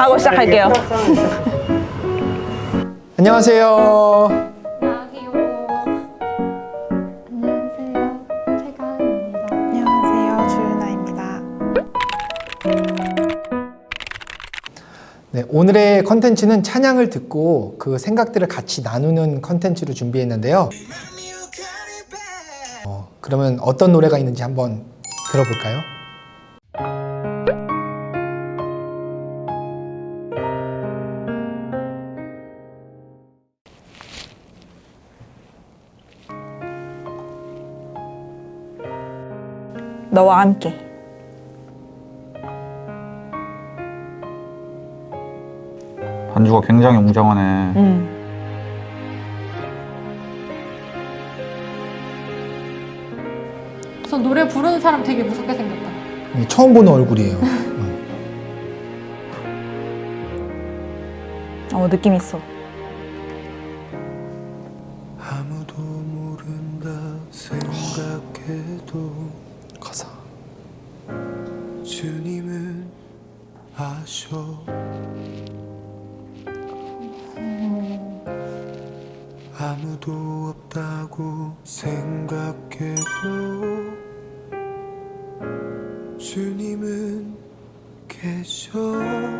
하고 시작할게요. 안녕하세요. 안녕하세요. 안녕하세요. 최가은입니다. 안녕하세요. 주윤아입니다. 네, 오늘의 컨텐츠는 찬양을 듣고 그 생각들을 같이 나누는 컨텐츠로 준비했는데요. 어, 그러면 어떤 노래가 있는지 한번 들어볼까요? 너와 함께. 반주가 굉장히 웅장하네. 음. 저 노래 부르는 사람 되게 무섭게 생겼다. 네, 처음 보는 얼굴이에요. 음. 어 느낌 있어. 아무도 모른다 생각해도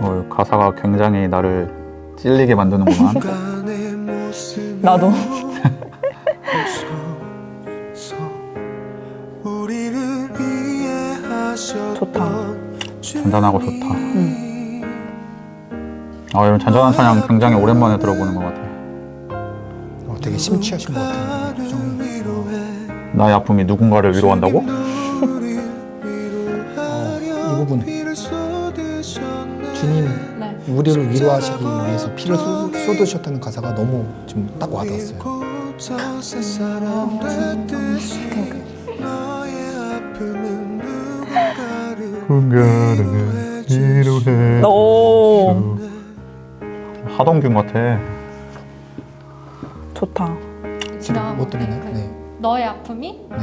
어, 가사가 굉장히 나를 찔리게 만드는구만. 나도. 좋다. 잔잔하고 좋다. 아, 이런 잔잔한 찬양 굉장히 오랜만에 들어보는 것 같아. 어, 되게 심취하신 것 같아요. 나의 아픔이 누군가를 위로한다고? 어, 이 부분. 주님, 네. 우리를 위로하시기 위해서 피를 쏟- 쏟으셨다는 가사가 너무 지금 딱 와닿았어요. 누군가를 위로해. 오 하동균 같아. 좋다. 지나가고 못 들었네. 그 네. 너의 아픔이 네.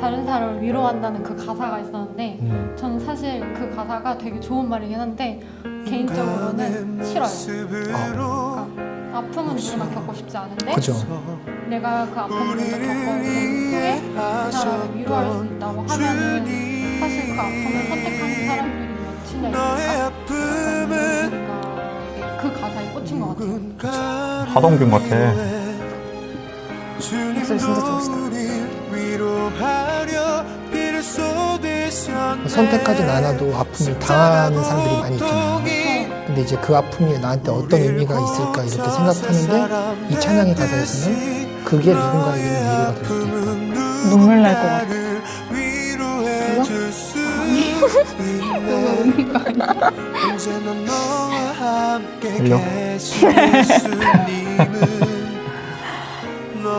다른 사람을 위로한다는 그 가사가 있었는데 음. 저는 사실 그 가사가 되게 좋은 말이긴 한데 개인적으로는 싫어요. 그러니까 아픔은 누구나 겪고 싶지 않은데 그죠. 내가 그 아픔을 먼저 겪어본 후에 그 사람을 위로할 수 있다고 하면은 사실 그 아픔을 선택하는 사람들이 몇이나 있을까? 그러니까 그 가사에 꽂힌 것 같아요. 하동균 같아. 목소리 진짜 좋으시다. 선택하지 않아도 아픔을 당하는 사람들이 많이 있잖아요. 근데 이제 그 아픔이 나한테 어떤 의미가 있을까 이렇게 생각하는데 이 찬양의 가사에서는 그게 누군가에게는 위로가 될 수도 있다. 눈물 날 것 같아. 흘려?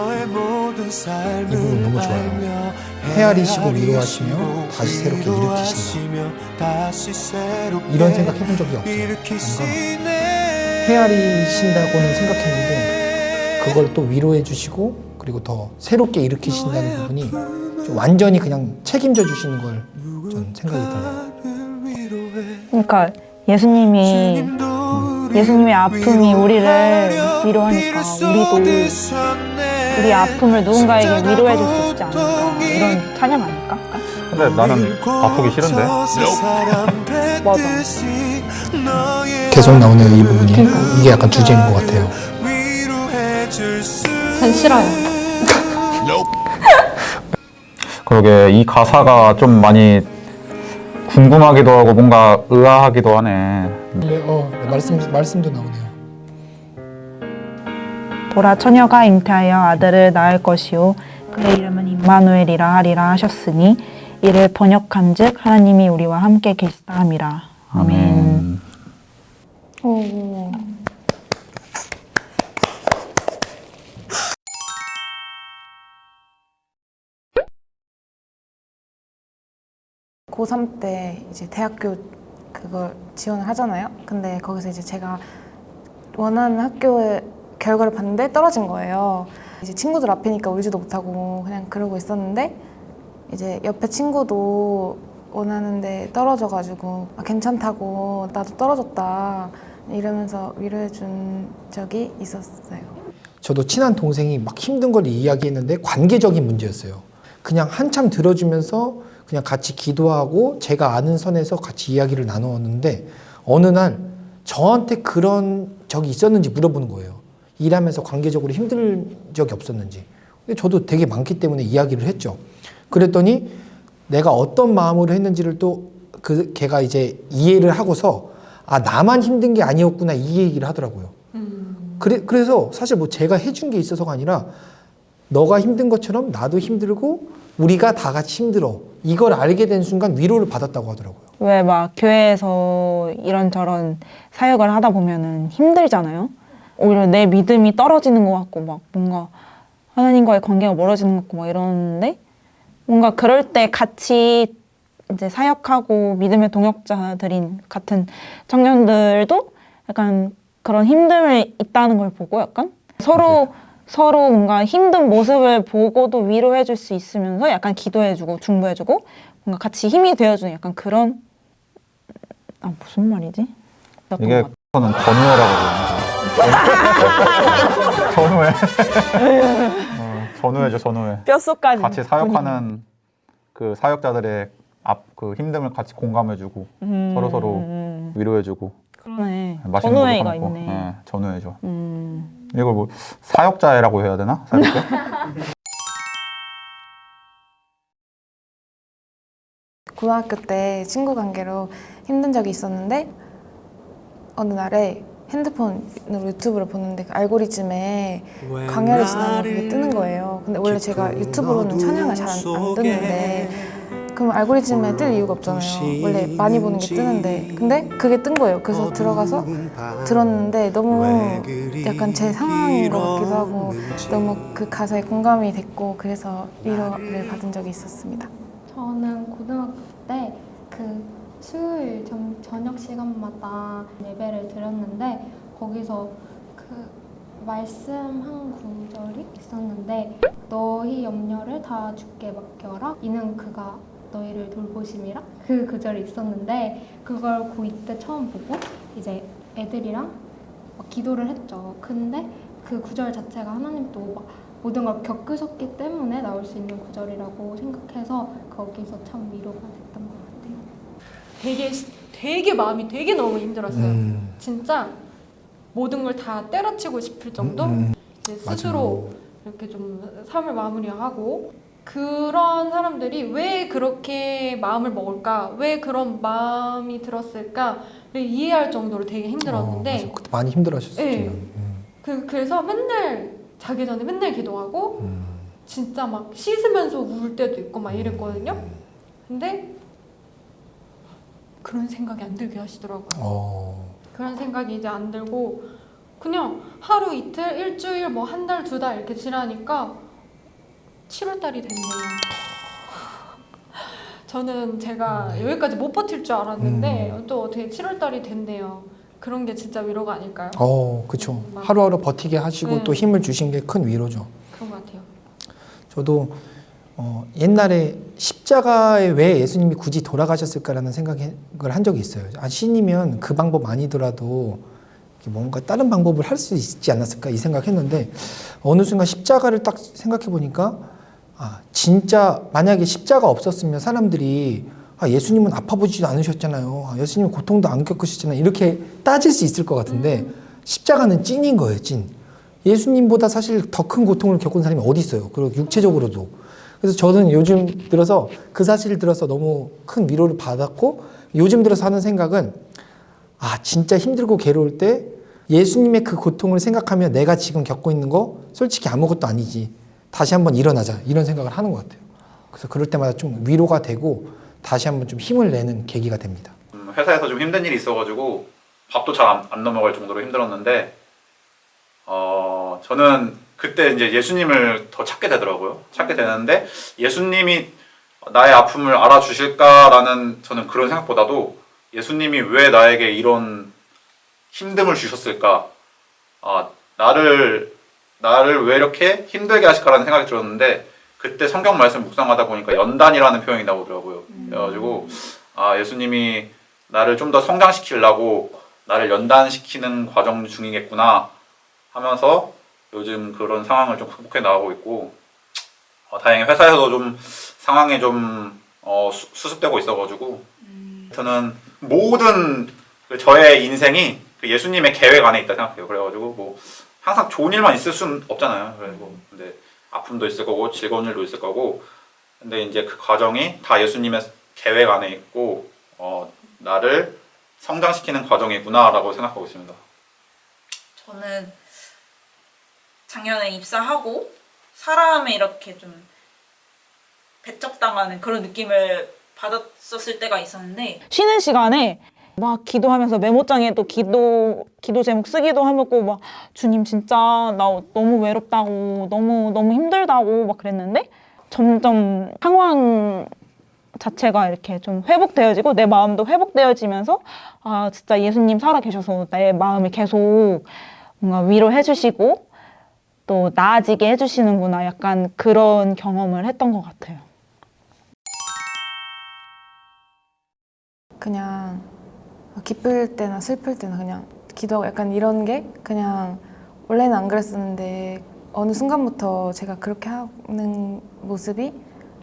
이 부분 너무 좋아요. 헤아리시고 위로하시며 다시 새롭게 일으키신다. 이런 생각 해본 적이 없어요. 뭔가 헤아리신다고는 생각했는데 그걸 또 위로해 주시고 그리고 더 새롭게 일으키신다는 부분이 좀 완전히 그냥 책임져 주시는 걸 전 생각이 들어요. 그러니까 예수님이 예수님의 아픔이 우리를 위로하니까 우리도 우리 아픔을 누군가에게 위로해 줄 수 있지 않을까 이런 찬양 아닐까? 근데 나는 아프기 싫은데. 맞아. 계속 나오는 이 부분이 이게 약간 주제인 것 같아요. 전 싫어요. 그러게 이 가사가 좀 많이 궁금하기도 하고 뭔가 의아하기도 하네. 네, 어, 네, 말씀 말씀도 나오네요. 보라 처녀가 잉태하여 아들을 낳을 것이요 그의 이름은 임마누엘이라 하리라 하셨으니 이를 번역한즉 하나님이 우리와 함께 계시다 함이라. 아멘. 오. 고3 때 이제 대학교 그걸 지원을 하잖아요. 근데 거기서 이제 제가 원하는 학교에 결과를 봤는데 떨어진 거예요. 이제 친구들 앞이니까 울지도 못하고 그냥 그러고 있었는데 이제 옆에 친구도 원하는데 떨어져가지고 아, 괜찮다고 나도 떨어졌다 이러면서 위로해준 적이 있었어요. 저도 친한 동생이 막 힘든 걸 이야기했는데 관계적인 문제였어요. 그냥 한참 들어주면서 그냥 같이 기도하고 제가 아는 선에서 같이 이야기를 나누었는데 어느 날 저한테 그런 적이 있었는지 물어보는 거예요. 일하면서 관계적으로 힘들 적이 없었는지. 근데 저도 되게 많기 때문에 이야기를 했죠. 그랬더니 내가 어떤 마음으로 했는지를 또 그 걔가 이제 이해를 하고서 아 나만 힘든 게 아니었구나 이 얘기를 하더라고요. 그래, 그래서 사실 뭐 제가 해준 게 있어서가 아니라 너가 힘든 것처럼 나도 힘들고 우리가 다 같이 힘들어. 이걸 알게 된 순간 위로를 받았다고 하더라고요. 왜 막 교회에서 이런저런 사역을 하다 보면은 힘들잖아요. 오히려 내 믿음이 떨어지는 것 같고 막 뭔가 하나님과의 관계가 멀어지는 것 같고 막 이러는데 뭔가 그럴 때 같이 이제 사역하고 믿음의 동역자들인 같은 청년들도 약간 그런 힘듦이 있다는 걸 보고 약간 서로 서로 뭔가 힘든 모습을 보고도 위로해 줄 수 있으면서 약간 기도해 주고 중보해 주고 뭔가 같이 힘이 되어 주는 약간 그런 아 무슨 말이지? 이게 전우회라고 그러는데 전우회 어, 전우회죠 전우회. 뼛속까지. 같이 사역하는 그 사역자들의 앞 그 힘듦을 같이 공감해주고 음, 서로 서로 음, 위로해주고. 그러네. 맛있는 전우회가 것도 먹고. 있네. 네, 전우회죠. 음, 이걸 뭐 사역자회라고 해야 되나? 사역자? 고등학교 때 친구 관계로 힘든 적이 있었는데 어느 날에 핸드폰으로 유튜브를 보는데 그 알고리즘에 광야를 지나면 그게 뜨는 거예요. 근데 원래 제가 유튜브로는 찬양을 잘안 듣는데 그럼 알고리즘에 뜰 이유가 없잖아요. 원래 많이 보는 게 뜨는데 근데 그게 뜬 거예요. 그래서 들어가서 들었는데 너무 약간 제 상황인 것 같기도 하고 너무 그 가사에 공감이 됐고 그래서 위로를 받은 적이 있었습니다. 저는 고등학교 때그 수요일 점, 저녁 시간마다 예배를 드렸는데 거기서 그 말씀 한 구절이 있었는데 너희 염려를 다 주께 맡겨라 이는 그가 너희를 돌보심이라 그 구절이 있었는데 그걸 고2 때 처음 보고 이제 애들이랑 막 기도를 했죠 근데 그 구절 자체가 하나님 또막 모든 걸 겪으셨기 때문에 나올 수 있는 구절이라고 생각해서 거기서 참 위로가 같아요. 되게 되게 마음이 되게 너무 힘들었어요. 음, 진짜 모든 걸 다 때려치고 싶을 정도. 음, 이제 맞아요. 스스로 이렇게 좀 삶을 마무리하고 그런 사람들이 왜 그렇게 마음을 먹을까? 왜 그런 마음이 들었을까를 이해할 정도로 되게 어, 힘들었는데. 그때 많이 힘들어하셨어요. 네. 음, 그, 그래서 맨날 자기 전에 맨날 기도하고 음, 진짜 막 씻으면서 울 때도 있고 막 이랬거든요. 근데 그런 생각이 안 들게 하시더라고요. 어, 그런 생각이 이제 안 들고 그냥 하루 이틀 일주일 뭐 한 달 두 달 이렇게 지나니까 7월 달이 됐네요. 저는 제가 여기까지 못 버틸 줄 알았는데 또 어떻게 7월 달이 됐네요. 그런 게 진짜 위로가 아닐까요? 어, 그쵸. 막- 하루하루 버티게 하시고 네. 또 힘을 주신 게 큰 위로죠. 그런 것 같아요. 저도 어, 옛날에 십자가에 왜 예수님이 굳이 돌아가셨을까라는 생각을 한 적이 있어요. 아, 신이면 그 방법 아니더라도 뭔가 다른 방법을 할 수 있지 않았을까 이 생각했는데 어느 순간 십자가를 딱 생각해 보니까 아, 진짜 만약에 십자가 없었으면 사람들이 아, 예수님은 아파 보지도 않으셨잖아요. 아, 예수님은 고통도 안 겪으셨잖아요. 이렇게 따질 수 있을 것 같은데 십자가는 찐인 거예요, 찐. 예수님보다 사실 더 큰 고통을 겪은 사람이 어디 있어요. 그리고 육체적으로도. 그래서 저는 요즘 들어서 그 사실을 들어서 너무 큰 위로를 받았고 요즘 들어서 하는 생각은 아, 진짜 힘들고 괴로울 때 예수님의 그 고통을 생각하면 내가 지금 겪고 있는 거 솔직히 아무것도 아니지. 다시 한번 일어나자. 이런 생각을 하는 것 같아요. 그래서 그럴 때마다 좀 위로가 되고 다시 한번 좀 힘을 내는 계기가 됩니다. 음, 회사에서 좀 힘든 일이 있어가지고 밥도 잘 안 넘어갈 정도로 힘들었는데 어 저는 그때 이제 예수님을 더 찾게 되더라고요. 찾게 되는데 예수님이 나의 아픔을 알아주실까라는 저는 그런 생각보다도 예수님이 왜 나에게 이런 힘듦을 주셨을까? 아 나를 나를 왜 이렇게 힘들게 하실까라는 생각이 들었는데 그때 성경 말씀 묵상하다 보니까 연단이라는 표현이 나오더라고요. 그래가지고 아 예수님이 나를 좀 더 성장시키려고 나를 연단시키는 과정 중이겠구나 하면서 요즘 그런 상황을 좀 극복해 나가고 있고 어, 다행히 회사에서도 좀 상황이 좀 어, 수, 수습되고 있어가지고 저는 모든 그 저의 인생이 그 예수님의 계획 안에 있다 생각해요. 그래가지고 뭐 항상 좋은 일만 있을 수는 없잖아요. 그리고 근데 아픔도 있을 거고 즐거운 일도 있을 거고 근데 이제 그 과정이 다 예수님의 계획 안에 있고 어, 나를 성장시키는 과정이구나라고 생각하고 있습니다. 저는 작년에 입사하고 사람에 이렇게 좀 배척당하는 그런 느낌을 받았었을 때가 있었는데 쉬는 시간에 막 기도하면서 메모장에 또 기도 기도 제목 쓰기도 하고 막 주님 진짜 나 너무 외롭다고 너무 너무 힘들다고 막 그랬는데 점점 상황 자체가 이렇게 좀 회복되어지고 내 마음도 회복되어지면서 아 진짜 예수님 살아 계셔서 내 마음을 계속 뭔가 위로해 주시고 또 나아지게 해 주시는구나 약간 그런 경험을 했던 것 같아요. 그냥 기쁠 때나 슬플 때나 그냥 기도하고 약간 이런 게 그냥 원래는 안 그랬었는데 어느 순간부터 제가 그렇게 하는 모습이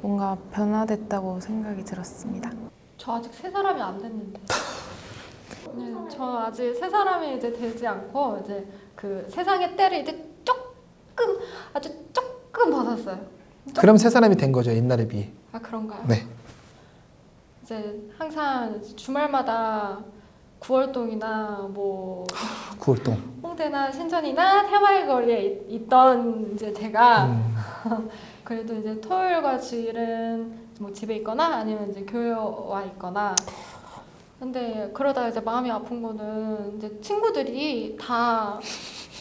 뭔가 변화됐다고 생각이 들었습니다. 저 아직 세 사람이 안 됐는데. 네, 저 아직 세 사람이 이제 되지 않고 이제 그 세상의 때를 이제 조금 아주 조금 벗었어요. 그럼 세 사람이 된 거죠 옛날에 비해. 아 그런가요? 네. 이제 항상 주말마다 구월동이나 뭐 구월동. 홍대나 신천이나 새마을거리에 있- 있던 이제 제가 음. 그래도 이제 토요일과 주일은 뭐 집에 있거나 아니면 이제 교회 와 있거나 근데 그러다 이제 마음이 아픈 거는 이제 친구들이 다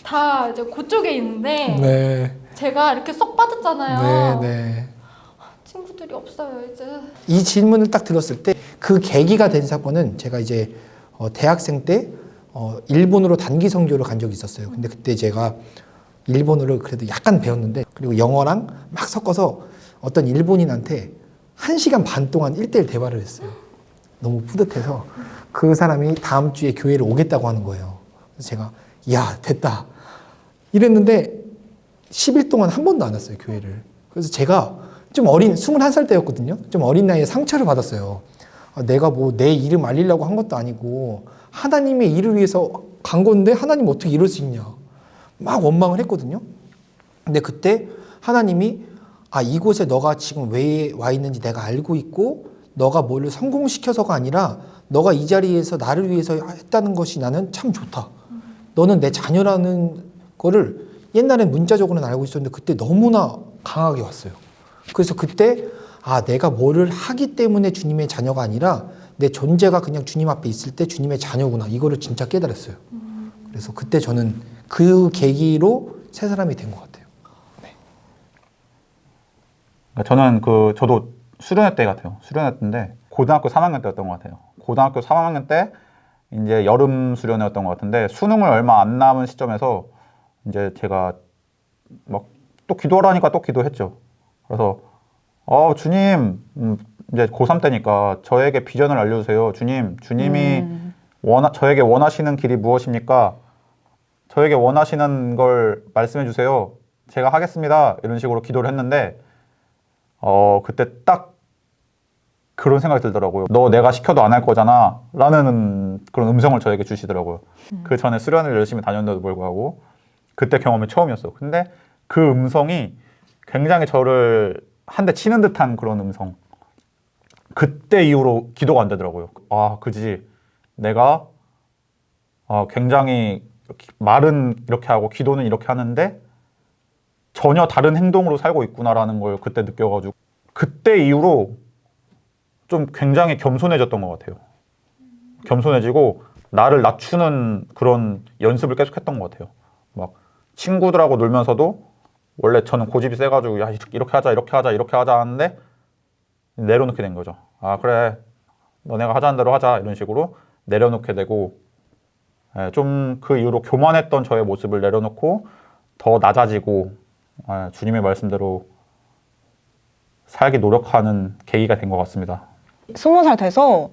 다 이제 그쪽에 있는데 네. 제가 이렇게 쏙 빠졌잖아요. 네, 네. 친구들이 없어요 이제. 이 질문을 딱 들었을 때 그 계기가 된 사건은 제가 이제 어, 대학생 때 어, 일본으로 단기 선교를 간 적이 있었어요. 근데 그때 제가 일본어를 그래도 약간 배웠는데 그리고 영어랑 막 섞어서 어떤 일본인한테 한 시간 반 동안 일대일 대화를 했어요. 너무 뿌듯해서 그 사람이 다음 주에 교회를 오겠다고 하는 거예요. 그래서 제가 야 됐다 이랬는데 10일 동안 한 번도 안 왔어요 교회를. 그래서 제가 좀 어린 21살 때였거든요. 좀 어린 나이에 상처를 받았어요. 아, 내가 뭐 내 이름 알리려고 한 것도 아니고 하나님의 일을 위해서 간 건데 하나님 어떻게 이럴 수 있냐. 막 원망을 했거든요. 근데 그때 하나님이 아 이곳에 너가 지금 왜 와 있는지 내가 알고 있고 너가 뭘 성공시켜서가 아니라 너가 이 자리에서 나를 위해서 했다는 것이 나는 참 좋다. 너는 내 자녀라는 거를 옛날엔 문자적으로는 알고 있었는데 그때 너무나 강하게 왔어요. 그래서 그때 아 내가 뭐를 하기 때문에 주님의 자녀가 아니라 내 존재가 그냥 주님 앞에 있을 때 주님의 자녀구나 이거를 진짜 깨달았어요. 그래서 그때 저는 그 계기로 새 사람이 된 것 같아요. 그러니까 저는 그 저도 수련회 때 같아요. 수련회 때인데 고등학교 3학년 때였던 것 같아요. 고등학교 3학년 때 이제 여름 수련회였던 것 같은데 수능을 얼마 안 남은 시점에서 이제 제가 막 또 기도하라니까 또 기도했죠. 그래서 어 주님 음, 이제 고3 때니까 저에게 비전을 알려주세요. 주님 주님이 음. 원하, 저에게 원하시는 길이 무엇입니까? 저에게 원하시는 걸 말씀해 주세요. 제가 하겠습니다. 이런 식으로 기도를 했는데 어 그때 딱 그런 생각이 들더라고요. 너 내가 시켜도 안 할 거잖아. 라는 그런 음성을 저에게 주시더라고요. 그 전에 수련을 열심히 다녔는데도 불구하고 그때 경험이 처음이었어. 근데 그 음성이 굉장히 저를 한 대 치는 듯한 그런 음성. 그때 이후로 기도가 안 되더라고요. 아, 그지. 내가 아, 굉장히 말은 이렇게 하고 기도는 이렇게 하는데 전혀 다른 행동으로 살고 있구나라는 걸 그때 느껴가지고 그때 이후로 좀 굉장히 겸손해졌던 것 같아요. 겸손해지고 나를 낮추는 그런 연습을 계속했던 것 같아요. 막 친구들하고 놀면서도 원래 저는 고집이 세가지고 야 이렇게 하자 이렇게 하자 이렇게 하자 하는데 내려놓게 된 거죠. 아 그래 너네가 하자는 대로 하자 이런 식으로 내려놓게 되고 예, 좀그 이후로 교만했던 저의 모습을 내려놓고 더 낮아지고 예, 주님의 말씀대로 살기 노력하는 계기가 된 것 같습니다. 스무 살 돼서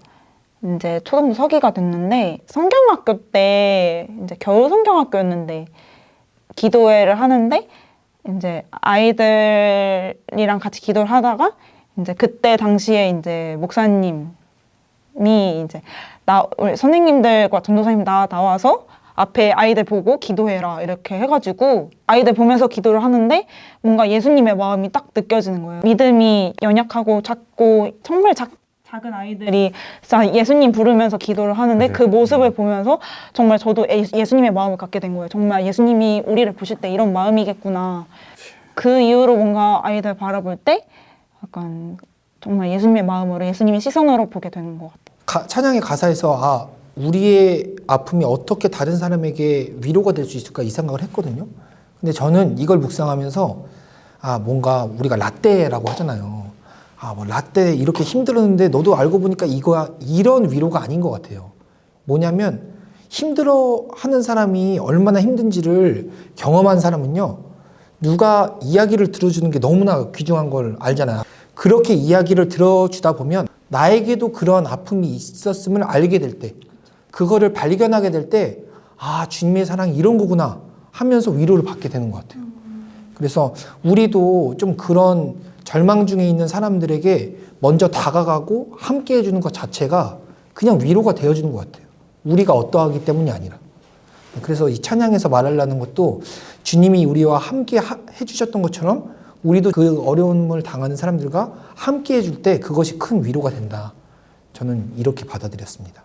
이제 초등부 서기가 됐는데 성경학교 때 이제 겨울 성경학교였는데 기도회를 하는데 이제 아이들이랑 같이 기도를 하다가 이제 그때 당시에 이제 목사님이 이제 나 우리 선생님들과 전도사님 나 나와서 앞에 아이들 보고 기도해라 이렇게 해가지고 아이들 보면서 기도를 하는데 뭔가 예수님의 마음이 딱 느껴지는 거예요. 믿음이 연약하고 작고 정말 작, 작은 아이들이 진짜 예수님 부르면서 기도를 하는데 그 모습을 보면서 정말 저도 예- 예수 님의 마음을 갖게 된 거예요. 정말 예수님이 우리를 보실 때 이런 마음이겠구나. 그 이후로 뭔가 아이들 바라볼 때 약간 정말 예수님의 마음으로 예수님의 시선으로 보게 되는 것 같아요. 가- 찬양의 가사에서 아 우리의 아픔이 어떻게 다른 사람에게 위로가 될 수 있을까 이 생각을 했거든요. 근데 저는 이걸 묵상하면서 아 뭔가 우리가 라떼라고 하잖아요. 아 뭐 라떼 이렇게 힘들었는데 너도 알고 보니까 이거야 이런 위로가 아닌 것 같아요. 뭐냐면 힘들어 하는 사람이 얼마나 힘든지를 경험한 사람은요 누가 이야기를 들어주는 게 너무나 귀중한 걸 알잖아요. 그렇게 이야기를 들어주다 보면 나에게도 그런 아픔이 있었음을 알게 될 때, 그거를 발견하게 될 때, 아, 주님의 사랑이 이런 거구나 하면서 위로를 받게 되는 것 같아요. 그래서 우리도 좀 그런 절망 중에 있는 사람들에게 먼저 다가가고 함께 해주는 것 자체가 그냥 위로가 되어주는 것 같아요. 우리가 어떠하기 때문이 아니라. 그래서 이 찬양에서 말하려는 것도 주님이 우리와 함께 하- 해주셨던 것처럼 우리도 그 어려움을 당하는 사람들과 함께 해줄 때 그것이 큰 위로가 된다. 저는 이렇게 받아들였습니다.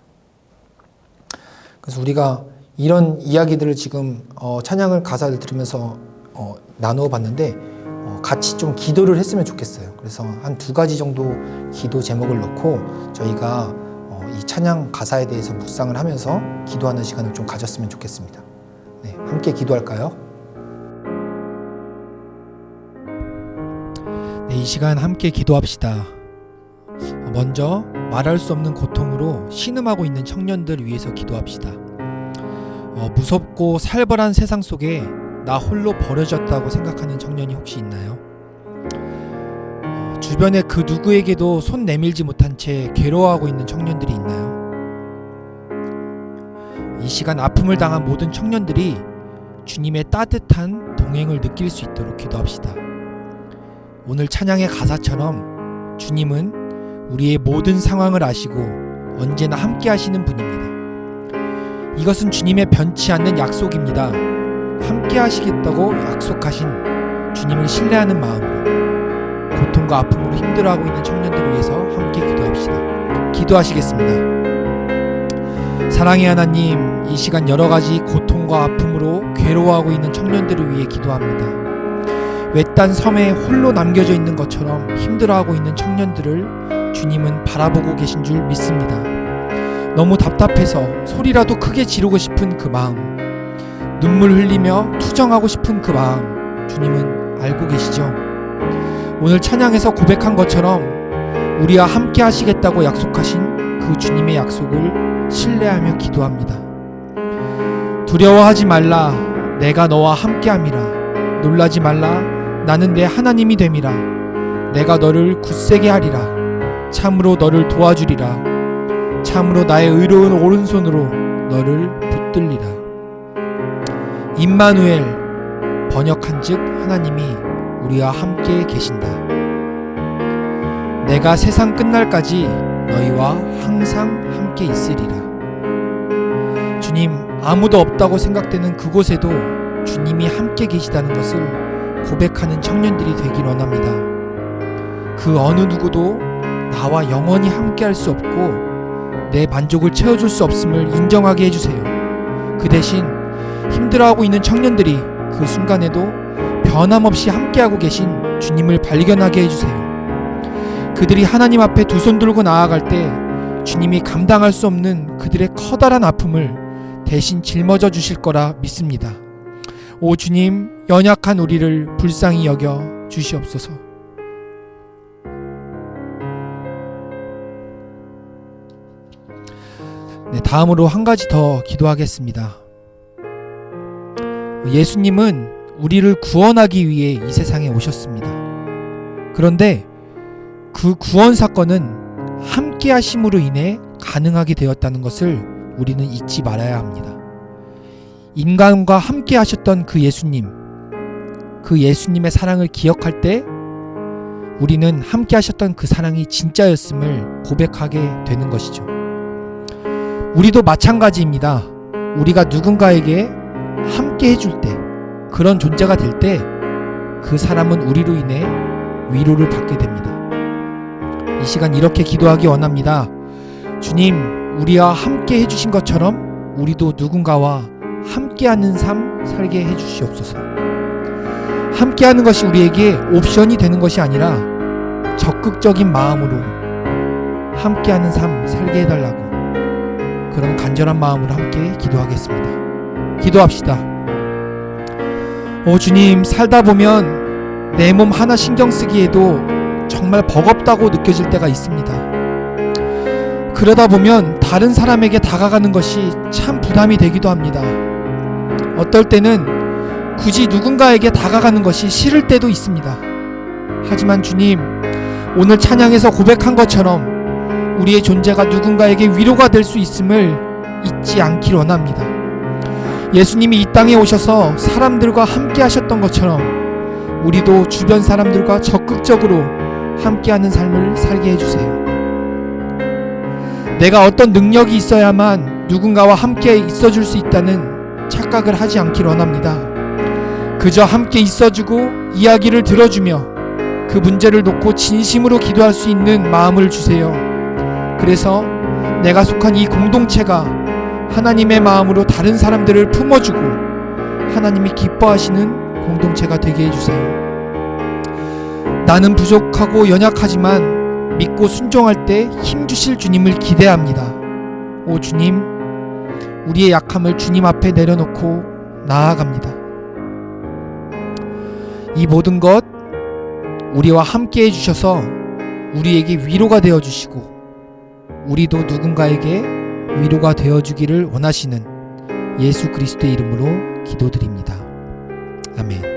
그래서 우리가 이런 이야기들을 지금 어, 찬양을 가사를 들으면서 어, 나누어 봤는데 어, 같이 좀 기도를 했으면 좋겠어요. 그래서 한 두 가지 정도 기도 제목을 넣고 저희가 어, 이 찬양 가사에 대해서 묵상을 하면서 기도하는 시간을 좀 가졌으면 좋겠습니다. 네, 함께 기도할까요? 네, 이 시간 함께 기도합시다. 먼저 말할 수 없는 고통으로 신음하고 있는 청년들 위해서 기도합시다. 어, 무섭고 살벌한 세상 속에 나 홀로 버려졌다고 생각하는 청년이 혹시 있나요? 어, 주변에 그 누구에게도 손 내밀지 못한 채 괴로워하고 있는 청년들이 있나요? 이 시간 아픔을 당한 모든 청년들이 주님의 따뜻한 동행을 느낄 수 있도록 기도합시다. 오늘 찬양의 가사처럼 주님은 우리의 모든 상황을 아시고 언제나 함께 하시는 분입니다. 이것은 주님의 변치 않는 약속입니다. 함께 하시겠다고 약속하신 주님을 신뢰하는 마음으로 고통과 아픔으로 힘들어하고 있는 청년들을 위해서 함께 기도합시다. 기도하시겠습니다. 사랑의 하나님, 이 시간 여러 가지 고통과 아픔으로 괴로워하고 있는 청년들을 위해 기도합니다. 외딴 섬에 홀로 남겨져 있는 것처럼 힘들어하고 있는 청년들을 주님은 바라보고 계신 줄 믿습니다. 너무 답답해서 소리라도 크게 지르고 싶은 그 마음, 눈물 흘리며 투정하고 싶은 그 마음, 주님은 알고 계시죠? 오늘 찬양에서 고백한 것처럼 우리와 함께 하시겠다고 약속하신 그 주님의 약속을 신뢰하며 기도합니다. 두려워하지 말라, 내가 너와 함께 함이라. 놀라지 말라, 나는 내 하나님이 됨이라. 내가 너를 굳세게 하리라. 참으로 너를 도와주리라. 참으로 나의 의로운 오른손으로 너를 붙들리라. 임마누엘 번역한즉 하나님이 우리와 함께 계신다. 내가 세상 끝날까지 너희와 항상 함께 있으리라. 주님, 아무도 없다고 생각되는 그곳에도 주님이 함께 계시다는 것을 고백하는 청년들이 되길 원합니다. 그 어느 누구도 나와 영원히 함께 할 수 없고 내 만족을 채워줄 수 없음을 인정하게 해주세요. 그 대신 힘들어하고 있는 청년들이 그 순간에도 변함없이 함께하고 계신 주님을 발견하게 해주세요. 그들이 하나님 앞에 두 손 들고 나아갈 때 주님이 감당할 수 없는 그들의 커다란 아픔을 대신 짊어져 주실 거라 믿습니다. 오 주님, 연약한 우리를 불쌍히 여겨 주시옵소서. 네, 다음으로 한 가지 더 기도하겠습니다. 예수님은 우리를 구원하기 위해 이 세상에 오셨습니다. 그런데 그 구원 사건은 함께 하심으로 인해 가능하게 되었다는 것을 우리는 잊지 말아야 합니다. 인간과 함께 하셨던 그 예수님, 그 예수님의 사랑을 기억할 때 우리는 함께 하셨던 그 사랑이 진짜였음을 고백하게 되는 것이죠. 우리도 마찬가지입니다. 우리가 누군가에게 함께 해줄 때, 그런 존재가 될 때, 그 사람은 우리로 인해 위로를 받게 됩니다. 이 시간 이렇게 기도하기 원합니다. 주님, 우리와 함께 해주신 것처럼 우리도 누군가와 함께하는 삶 살게 해주시옵소서. 함께하는 것이 우리에게 옵션이 되는 것이 아니라 적극적인 마음으로 함께하는 삶 살게 해달라고 그런 간절한 마음으로 함께 기도하겠습니다. 기도합시다. 오 주님 살다 보면 내 몸 하나 신경 쓰기에도 정말 버겁다고 느껴질 때가 있습니다. 그러다 보면 다른 사람에게 다가가는 것이 참 부담이 되기도 합니다. 어떨 때는 굳이 누군가에게 다가가는 것이 싫을 때도 있습니다. 하지만 주님, 오늘 찬양에서 고백한 것처럼 우리의 존재가 누군가에게 위로가 될 수 있음을 잊지 않길 원합니다. 예수님이 이 땅에 오셔서 사람들과 함께 하셨던 것처럼 우리도 주변 사람들과 적극적으로 함께하는 삶을 살게 해주세요. 내가 어떤 능력이 있어야만 누군가와 함께 있어줄 수 있다는 착각을 하지 않길 원합니다. 그저 함께 있어주고 이야기를 들어주며 그 문제를 놓고 진심으로 기도할 수 있는 마음을 주세요. 그래서 내가 속한 이 공동체가 하나님의 마음으로 다른 사람들을 품어주고 하나님이 기뻐하시는 공동체가 되게 해주세요. 나는 부족하고 연약하지만 믿고 순종할 때 힘주실 주님을 기대합니다. 오 주님, 우리의 약함을 주님 앞에 내려놓고 나아갑니다. 이 모든 것 우리와 함께 해주셔서 우리에게 위로가 되어 주시고 우리도 누군가에게 위로가 되어 주기를 원하시는 예수 그리스도의 이름으로 기도드립니다. 아멘.